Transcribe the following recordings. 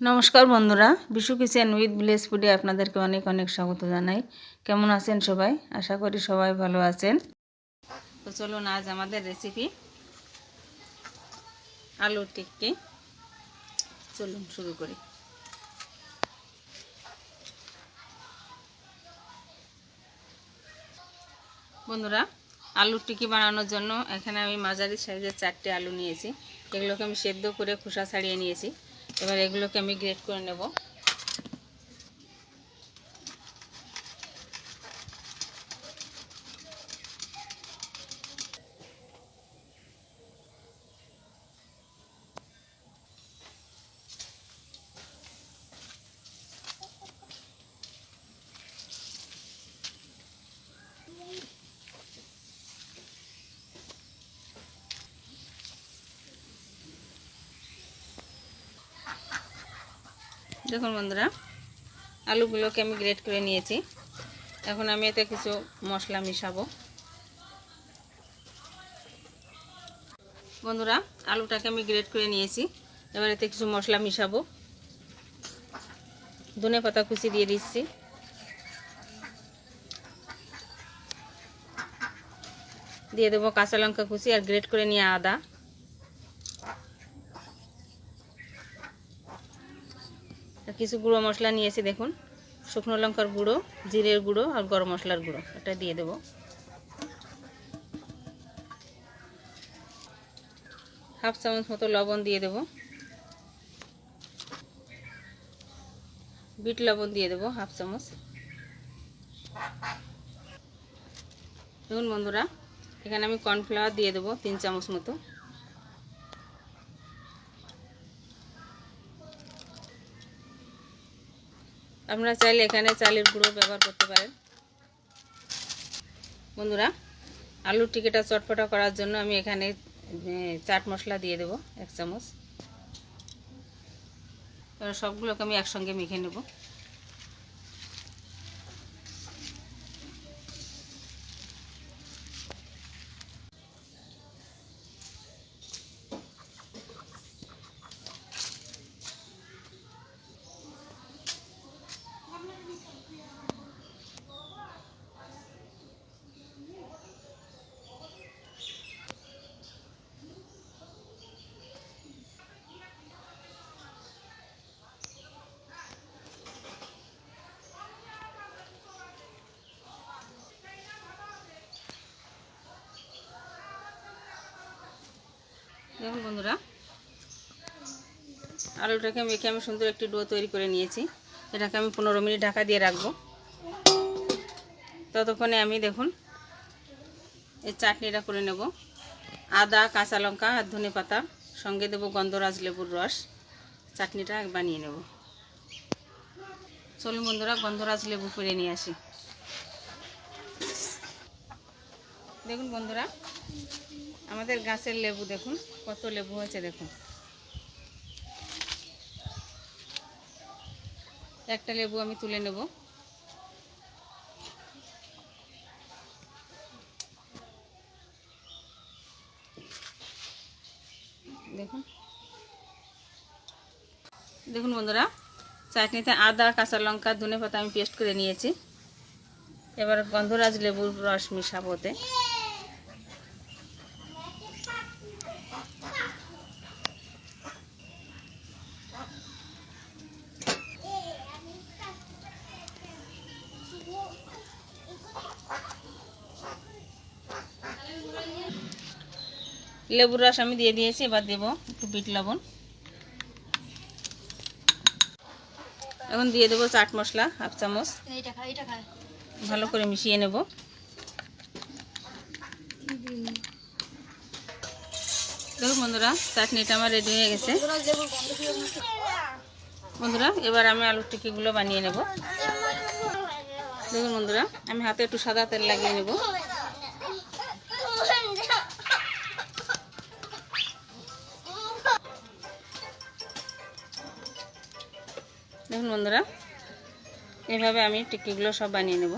নমস্কার বন্ধুরা, Bishu kitchen with village ফুডে আপনাদেরকে অনেক অনেক স্বাগত জানাই। কেমন আছেন সবাই? আশা করি সবাই ভালো আছেন। তো চলুন আজ আমাদের রেসিপি আলুর টিক্কি। চলুন শুরু করি। বন্ধুরা, আলুর টিকি বানানোর জন্য এখানে আমি মাঝারি সাইজের চারটে আলু নিয়েছি। এগুলোকে আমি সেদ্ধ করে খোসা ছাড়িয়ে নিয়েছি। এবার এগুলোকে আমি গ্রেট করে নেব। দেখুন বন্ধুরা, আলুগুলোকে আমি গ্রেট করে নিয়েছি। এখন আমি এতে কিছু মশলা মিশাবো। বন্ধুরা, আলুটাকে আমি গ্রেট করে নিয়েছি। এবার এতে কিছু মশলা মিশাবো। ধনে পাতা কুচি দিয়ে দিচ্ছি। দিয়ে দেবো কাঁচা লঙ্কা কুচি আর গ্রেট করে নিয়ে আদা। কিছু গুঁড়ো মশলা নিয়েছি, দেখুন। শুকনো লঙ্কার গুঁড়ো, জিরের গুঁড়ো আর গরম মশলার গুঁড়ো, এটা দিয়ে দেব। হাফ চামচ মতো লবণ দিয়ে দেব। বিট লবণ দিয়ে দেব, হাফ চামচ। দেখুন বন্ধুরা, এখানে আমি কর্নফ্লাওয়ার দিয়ে দেবো, তিন চামচ মতো। আপনারা চাইলে এখানে চালের গুঁড়ো ব্যবহার করতে পারেন। বন্ধুরা, আলুর টিকেটা চটপটা করার জন্য আমি এখানে চাট মশলা দিয়ে দেব, এক চামচ। সবগুলোকে আমি একসঙ্গে মেখে নেব। দেখুন বন্ধুরা। আলুটাকে মেখে আমি সুন্দর একটি ডো তৈরি করে নিয়েছি। এটাকে আমি পনেরো মিনিট ঢাকা দিয়ে রাখব। ততক্ষণে আমি দেখুন এই চাটনিটা করে নেব। আদা, কাঁচা লঙ্কা আর ধনে পাতা। সঙ্গে দেবো গন্ধরাজ লেবুর রস। চাটনিটা বানিয়ে নেব। চলুন বন্ধুরা, গন্ধরাজ লেবু করে নিয়ে আসি। দেখুন বন্ধুরা, আমাদের গাছের লেবু দেখুন, কত লেবু হয়েছে দেখুন। একটা লেবু আমি তুলে নেব। দেখুন। দেখুন বন্ধুরা, চাটনিতে আদা, কাঁচা লঙ্কা, ধনে পাতা আমি পেস্ট করে নিয়েছি। এবার গন্ধরাজ লেবুর রস মিশাবো লেবুর রস আমি দিয়ে দিয়েছি এবার দেব একটু বিট লবণ। এখন দিয়ে দেবো চাট মশলা হাফ চামচ। ভালো করে মিশিয়ে নেব। দেখুন বন্ধুরা চাটনিটা আমার রেডি হয়ে গেছে। বন্ধুরা এবার আমি আলুর টিকিগুলো বানিয়ে নেব। দেখুন বন্ধুরা আমি হাতে একটু সাদা তেল লাগিয়ে নেব। দেখুন বন্ধুরা এভাবে আমি টিকিগুলো সব বানিয়ে নেব।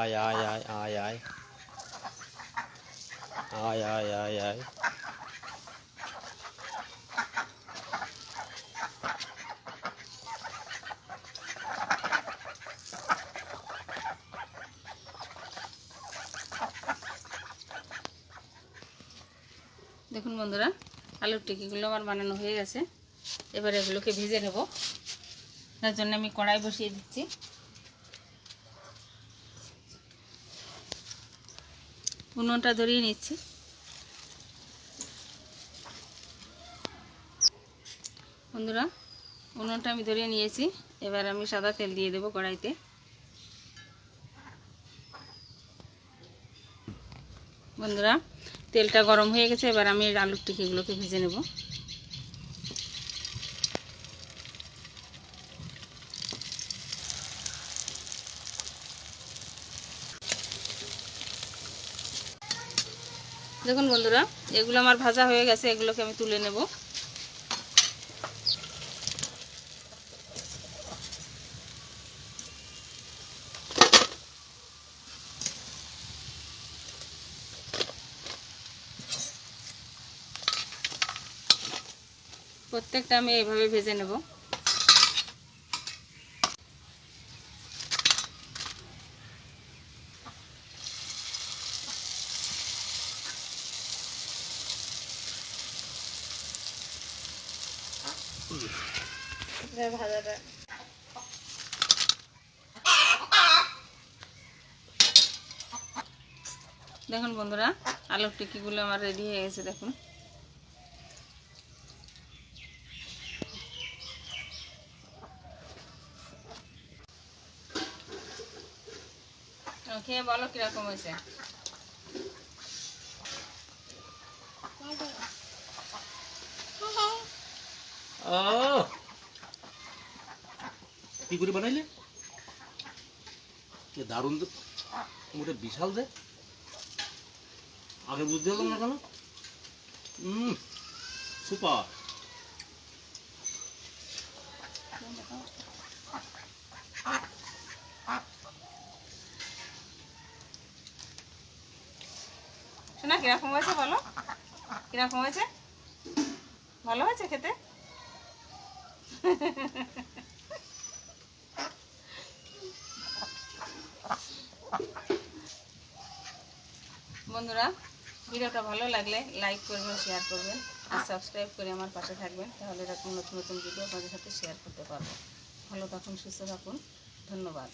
আয় আয় আয় আয় আয় আয় আয় আয় আয় দেখুন বন্ধুরা, আলুর টিকিগুলো আমার বানানো হয়ে গেছে। এবার এগুলোকে ভেজে নেব। তার জন্য আমি কড়াই বসিয়ে দিচ্ছি। উনুনটা ধরিয়ে নিচ্ছি। বন্ধুরা উনুনটা আমি ধরিয়ে নিয়েছি। এবার আমি সাদা তেল দিয়ে দেবো কড়াইতে। বন্ধুরা, তেলটা গরম হয়ে গেছে। এবার আমি আলুর টিকিগুলোকে ভেজে নেব। দেখুন বন্ধুরা, এগুলো আমার ভাজা হয়ে গেছে, এগুলোকে আমি তুলে নেব। প্রত্যেকটা আমি এইভাবে ভেজে নেব। ভাজাটা দেখুন বন্ধুরা আলুর টিকিগুলো আমার রেডি হয়ে গেছে দেখুন খেয়ে বলো কীরকম হয়েছে আহ! কি করে বানাইলে? তো। মোটা বিশাল দে আগে বুঝতে পারলাম না কেন? সুপার। শোনা, কীরকম হয়েছে বলো? কীরকম হয়েছে? ভালো হয়েছে খেতে? বন্ধুরা, ভিডিওটা ভালো লাগলে লাইক করবেন শেয়ার করবেন আর সাবস্ক্রাইব করে আমার পাশে থাকবেন, তাহলে এরকম নতুন নতুন ভিডিও আপনাদের সাথে শেয়ার করতে পারব। ভালো থাকুন, সুস্থ থাকুন, ধন্যবাদ।